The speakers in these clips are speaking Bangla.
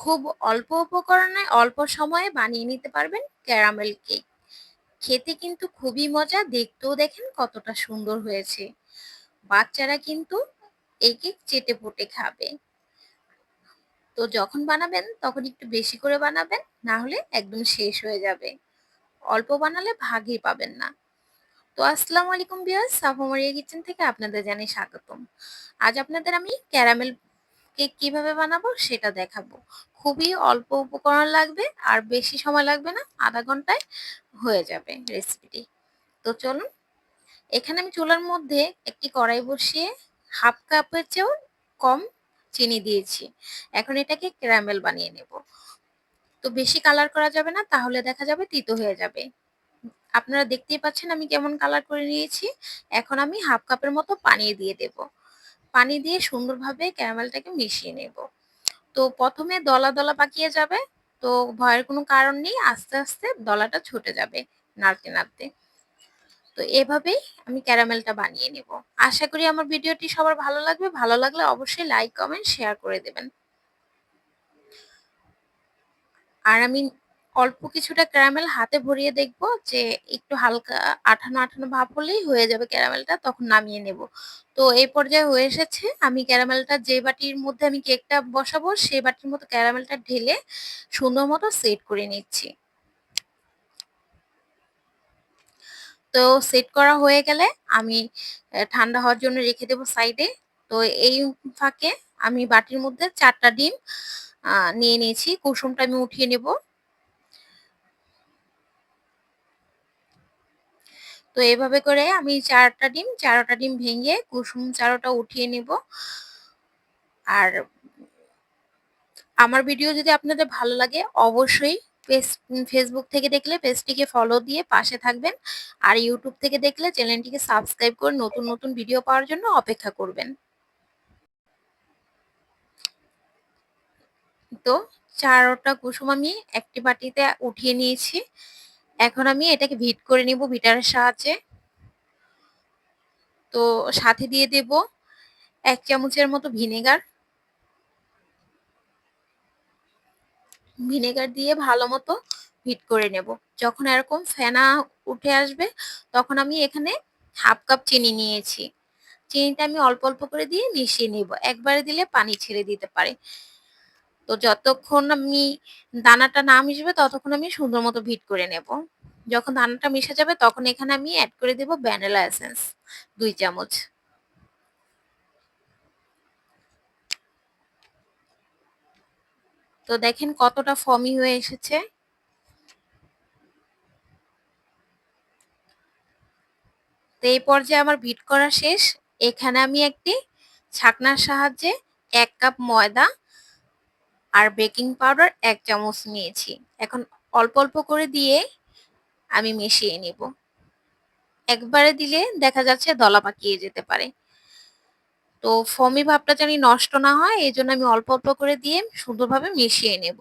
খুব অল্প উপকরণে অল্প সময়ে বানিয়ে নিতে পারবেন ক্যারামেল কেক। খেতে কিন্তু খুবই মজা, দেখতেও দেখেন কতটা সুন্দর হয়েছে। বাচ্চারা কিন্তু এই কেক চেটে পুটে খাবে। তো যখন বানাবেন তখন একটু বেশি করে বানাবেন, না হলে একদম শেষ হয়ে যাবে। অল্প বানালে ভাগই পাবেন না। তো আসসালামু আলাইকুম বিয়াস সাফামারিয়া কিচেন থেকে আপনাদের জানাই স্বাগতম। আজ আপনাদের আমি ক্যারামেল কেক কীভাবে বানাবো সেটা দেখাবো। খুবই অল্প উপকরণ লাগবে আর বেশি সময় লাগবে না, আধা ঘন্টায় হয়ে যাবে রেসিপিটি তো চলুন, এখানে আমি চুলার মধ্যে একটি কড়াই বসিয়ে হাফ কাপের চেয়েও কম চিনি দিয়েছি। এখন এটাকে ক্যারামেল বানিয়ে নেব। তো বেশি কালার করা যাবে না, তাহলে দেখা যাবে তিতো হয়ে যাবে। আপনারা দেখতেই পাচ্ছেন আমি কেমন কালার করে নিয়েছি। এখন আমি হাফ কাপের মতো পানি দিয়ে দেব। পানি দিয়ে সুন্দরভাবে ক্যারামেলটাকে মিশিয়ে নেব। তো প্রথমে দলা দলা পাকিয়ে যাবে। তো ভয়ের কোনো কারণ নেই, আস্তে আস্তে দলাটা ছুটে যাবে নাড়তে নাড়তে। তো এভাবেই আমি ক্যারামেলটা বানিয়ে নেব। আশা করি আমার ভিডিওটি সবার ভালো লাগবে। ভালো লাগলে অবশ্যই লাইক কমেন্ট শেয়ার করে দেবেন। আর আমি অল্প কিছুটা ক্যারামেল হাতে ভরিয়ে দেখব যে একটু হালকা আঠানো আঠানো ভাব হলেই হয়ে যাবে ক্যারামেলটা তখন নামিয়ে নেব। তো এই পর্যায়ে হয়ে এসেছে, আমি ক্যারামেলটা যে বাটির মধ্যে আমি কেকটা বসাবো সেই বাটির মতো ক্যারামেলটা ঢেলে সুন্দর মতো সেট করে নিচ্ছি। তো সেট করা হয়ে গেলে আমি ঠান্ডা হওয়ার জন্য রেখে দেবো সাইডে তো এই ফাঁকে আমি বাটির মধ্যে চারটা ডিম নিয়ে নিয়েছি, কুসুমটা আমি উঠিয়ে নেব। তো এভাবে করে আমি চারটা ডিম, চারোটা ডিম ভেঙে কুসুম চারোটা উঠিয়ে নেব। আর আমার ভিডিও যদি আপনাদের ভালো লাগে, অবশ্যই ফেসবুক থেকে দেখলে পেজটিকে ফলো দিয়ে পাশে থাকবেন। আর ইউটিউব থেকে দেখলে চ্যানেলটিকে সাবস্ক্রাইব করে নতুন নতুন ভিডিও পাওয়ার জন্য অপেক্ষা করবেন। তো চারটা কুসুম আমি একটি বাটিতে উঠিয়ে নিয়েছি। এখন আমি এটাকে ভিট করে নিব ভিটারের সাহায্যে। তো সাথে দিয়ে দেব এক চামচের মতো ভিনেগার। ভিনেগার দিয়ে ভালো মতো হিট করে নেব। যখন এরকম ফেনা উঠে আসবে, তখন আমি এখানে হাফ কাপ চিনি নিয়েছি। চিনিটা আমি অল্প অল্প করে দিয়ে মিশিয়ে নিব। একবারে দিলে পানি ছেড়ে দিতে পারে। তো যতক্ষণ আমি দানাটা না মিশবে ততক্ষণ আমি সুন্দর মতো ভিট করে নেব। যখন দানাটা মিশে যাবে তখন এখানে আমি অ্যাড করে দেব ভ্যানিলা এসেন্স দুই চামচ। তো দেখেন কতটা ফমি হয়ে এসেছে। তো এই পর্যায়ে আমার ভিট করা শেষ। এখানে আমি একটি ছাকনার সাহায্যে এক কাপ ময়দা আর বেকিং পাউডার এক চামচ নিয়েছি। এখন অল্প অল্প করে দিয়ে আমি মিশিয়ে নিব। একবারে দিলে দেখা যাচ্ছে দলা পাকিয়ে যেতে পারে। তো ফমি ভাবটা জানি নষ্ট না হয় এই জন্য আমি অল্প অল্প করে দিয়ে সুন্দরভাবে মিশিয়ে নেব।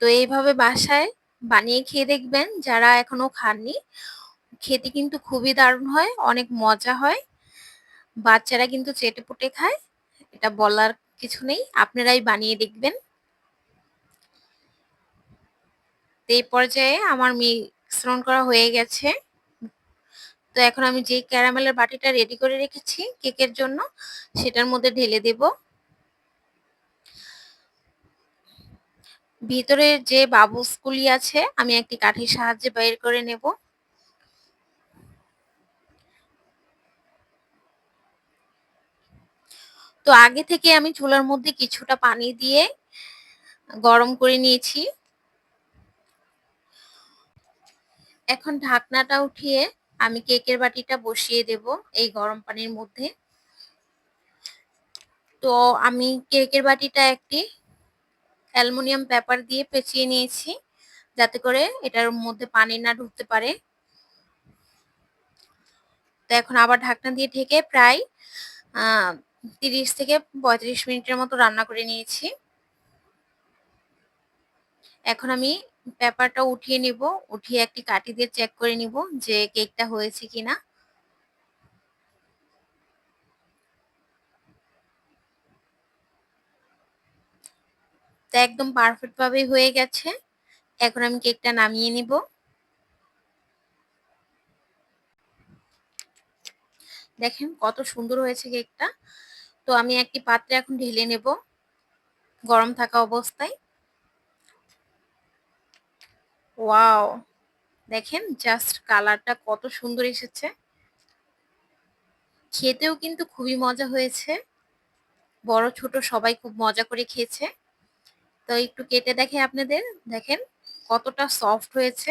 তো এইভাবে বাসায় বানিয়ে খেয়ে দেখবেন যারা এখনও খাননি। খেতে কিন্তু খুবই দারুণ হয়, অনেক মজা হয়। বাচ্চারা কিন্তু চেটে পুটে খায়, এটা বলার কিছু নেই, আপনারাই বানিয়ে দেখবেন। এই পর্যায়ে আমার মিশ্রণ করা হয়ে গেছে। তো এখন আমি যে ক্যারামেলের বাটিটা রেডি করে রেখেছি, কেকের জন্য, সেটার মধ্যে ঢেলে দেব। ভিতরে যে বাবুসগুলি আছে, আমি একটি কাঠির সাহায্যে বের করে নেব। তো আগে থেকে আমি চুলার মধ্যে কিছুটা পানি দিয়ে গরম করে নিয়েছি। এখন ঢাকনাটা উঠিয়ে আমি কেকের বাটিটা বসিয়ে দেব এই গরম পানির মধ্যে। তো আমি কেকের বাটিটা একটি অ্যালুমিনিয়াম পেপার দিয়ে পেঁচিয়ে নিয়েছি, যাতে করে এটার মধ্যে পানি না ঢুকতে পারে। তো এখন আবার ঢাকনা দিয়ে ঢেকে প্রায় তিরিশ থেকে পঁয়ত্রিশ মিনিটের মতো রান্না করে নিয়েছি। এখন আমি পেপারটা উঠিয়ে নিব, উঠিয়ে একটি কাঠি দিয়ে চেক করে নিব যে কেকটা হয়েছে কিনা। তা একদম পারফেক্ট ভাবে হয়ে গেছে। এখন আমি কেকটা নামিয়ে নিব। দেখেন কত সুন্দর হয়েছে কেকটা তো আমি একটি পাত্রে এখন ঢেলে নেব গরম থাকা অবস্থায়। ওয়াও! দেখেন জাস্ট কালারটা কত সুন্দর এসেছে। খেতেও কিন্তু খুবই মজা হয়েছে। বড়, ছোট সবাই খুব মজা করে খেয়েছে। তো একটু কেটে দেখে আপনাদের দেখেন কতটা সফট হয়েছে।